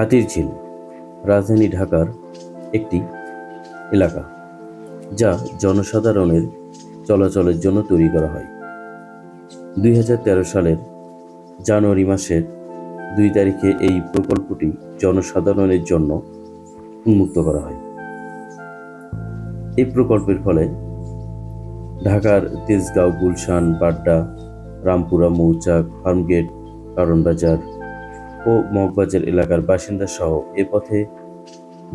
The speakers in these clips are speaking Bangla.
হাতির ঝিল, রাজধানী ঢাকার একটি এলাকা, যা জনসাধারণের চলাচলের জন্য তৈরি করা হয়। দুই হাজার তেরো সালের জানুয়ারি মাসের দুই তারিখে এই প্রকল্পটি জনসাধারণের জন্য উন্মুক্ত করা হয়। এই প্রকল্পের ফলে ঢাকার তেজগাঁও, গুলশান, বাড্ডা, রামপুরা, মৌচাক, ফার্মগেট, কারণ বাজার ও মগবাজার এলাকার বাসিন্দা সহ এ পথে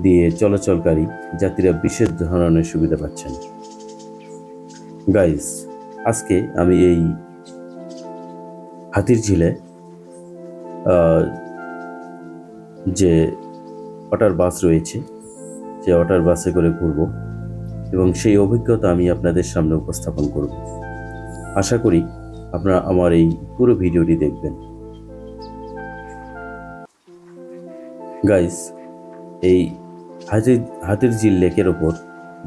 দিয়ে চলাচলকারী যাত্রীরা বিশেষ ধরনের সুবিধা পাচ্ছেন। গাইস আজকে আমি এই হাতির ঝিলে যে ওয়াটার বাস রয়েছে, যে ওয়াটার বাসে করে ঘুরব এবং সেই অভিজ্ঞতা আমি আপনাদের সামনে উপস্থাপন করব। আশা করি আপনারা আমার এই পুরো ভিডিওটি দেখবেন। গাইস, এই হাতির হাতির ঝিল লেকের ওপর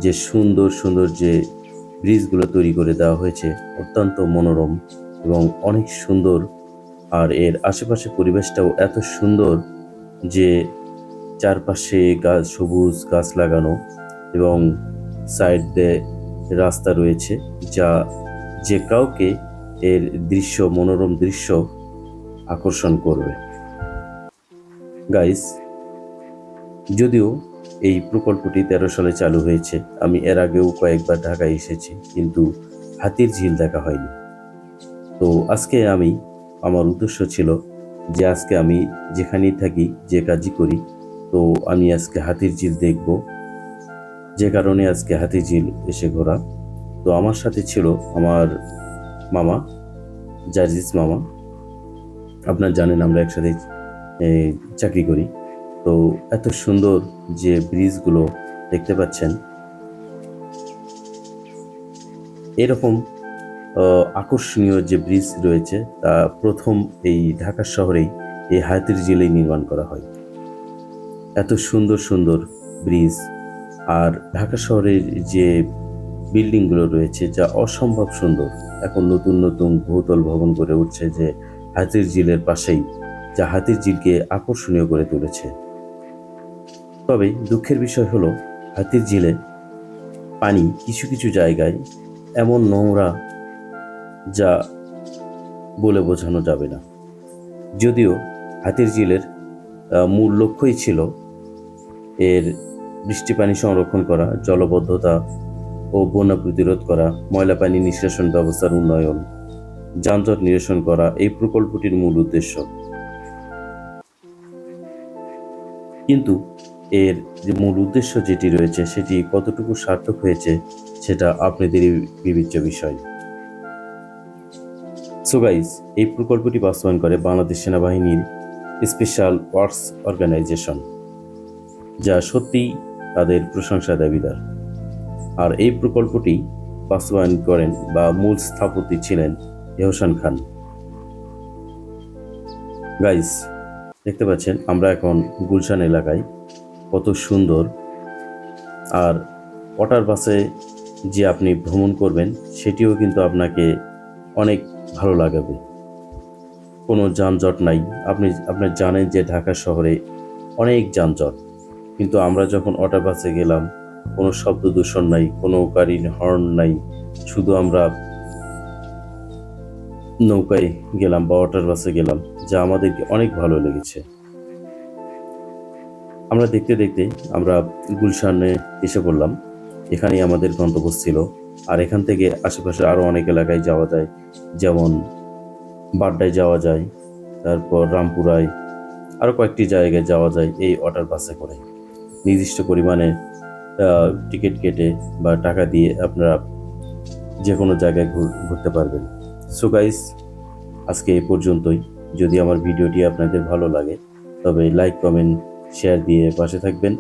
যে সুন্দর সুন্দর যে ব্রিজগুলো তৈরি করে দেওয়া হয়েছে অত্যন্ত মনোরম এবং অনেক সুন্দর। আর এর আশেপাশে পরিবেশটাও এত সুন্দর যে চারপাশে গাছ, সবুজ গাছ লাগানো এবং সাইড দিয়ে রাস্তা রয়েছে যা যে কাউকে এর দৃশ্য, মনোরম দৃশ্য আকর্ষণ করবে। গাইস যদিও এই প্রকল্পটি তেরো সালে চালু হয়েছে। আমি এর আগেও কয়েকবার ঢাকায় এসেছি, কিন্তু হাতির ঝিল দেখা হয়নি। তো আজকে আমি, আমার উদ্দেশ্য ছিল যে আজকে আমি যেখানেই থাকি, যে কাজই করি, তো আমি আজকে হাতির ঝিল দেখব। যে কারণে আজকে হাতির ঝিল এসে ঘোরা। তো আমার সাথে ছিল আমার মামা জাজিস মামা। আপনার জানেন আমরা একসাথে চাকরি করি। তো এত সুন্দর যে ব্রিজগুলো দেখতে পাচ্ছেন। এরকম আকর্ষণীয় যে ব্রিজ রয়েছে, তা প্রথম এই ঢাকা শহরেই এই হাতির জেলেই নির্মাণ করা হয়। এত সুন্দর সুন্দর ব্রিজ আর ঢাকা শহরের যে বিল্ডিংগুলো রয়েছে, যা অসম্ভব সুন্দর। এখন নতুন নতুন বহুতল ভবন করে উঠছে যে হাতির ঝিলের পাশেই, যা হাতির ঝিলকে আকর্ষণীয় করে তুলেছে। তবে দুঃখের বিষয় হলো, হাতির ঝিলে পানি কিছু কিছু জায়গায় এমন নোংরা যা বলে বোঝানো যাবে না। যদিও হাতির ঝিলের মূল লক্ষ্যই ছিল এর বৃষ্টি পানি সংরক্ষণ করা, জলবদ্ধতা ও বন্যা প্রতিরোধ করা, ময়লা পানি নিষ্কাশন ব্যবস্থার উন্নয়ন, যানজট নিরসন করা এই প্রকল্পটির মূল উদ্দেশ্য। কিন্তু এর যে মূল উদ্দেশ্য যেটি রয়েছে সেটি কতটুকু সার্থক হয়েছে সেটা আপনাদেরই বিবেচ্য বিষয়। সো গাইস এই প্রকল্পটি বাস্তবায়ন করে বাংলাদেশ সেনাবাহিনীর স্পেশাল ওয়ার্কস অর্গানাইজেশন যা সত্যিই তাদের প্রশংসা দাবিদার। আর এই প্রকল্পটি বাস্তবায়ন করেন বা মূল স্থপতি ছিলেন এহসান খান। গাইস দেখতে পাচ্ছেন, আমরা এখন গুলশান এলাকায় কত সুন্দর। আর ওয়াটার বাসে যে আপনি ভ্রমণ করবেন, সেটিও কিন্তু আপনাকে অনেক ভালো লাগাবে। কোনো যানজট নাই। আপনি আপনি জানেন যে ঢাকা শহরে অনেক যানজট। কিন্তু আমরা যখন ওয়াটার বাসে গেলাম, কোনো শব্দ দূষণ নাই, কোনো গাড়ির হর্ন নাই, শুধু আমরা নৌকায় গেলাম বা ওয়াটার বাসে গেলাম, যা আমাদেরকে অনেক ভালো লেগেছে। আমরা দেখতে দেখতে আমরা গুলশানে এসে পড়লাম। এখানেই আমাদের গন্তব্য ছিল। আর এখান থেকে আশেপাশে আরও অনেক এলাকায় যাওয়া যায়। যেমন বাড্ডায় যাওয়া যায়, তারপর রামপুরায় আরও কয়েকটি জায়গায় যাওয়া যায় এই ওয়াটার বাসে করে। নির্দিষ্ট পরিমাণে টিকিট কেটে বা টাকা দিয়ে আপনারা যে কোনো জায়গায় ঘুর- ঘুরতে পারবেন। সো গাইস আজকে এই পর্যন্তই। যদি আমার ভিডিওটি আপনাদের ভালো লাগে, তবে লাইক কমেন্ট শেয়ার দিয়ে পাশে থাকবেন।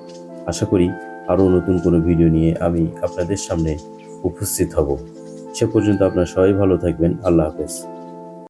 আশা করি আরও নতুন কোনো ভিডিও নিয়ে আমি আপনাদের সামনে উপস্থিত হব। সে পর্যন্ত আপনারা সবাই ভালো থাকবেন। আল্লাহ হাফেজ।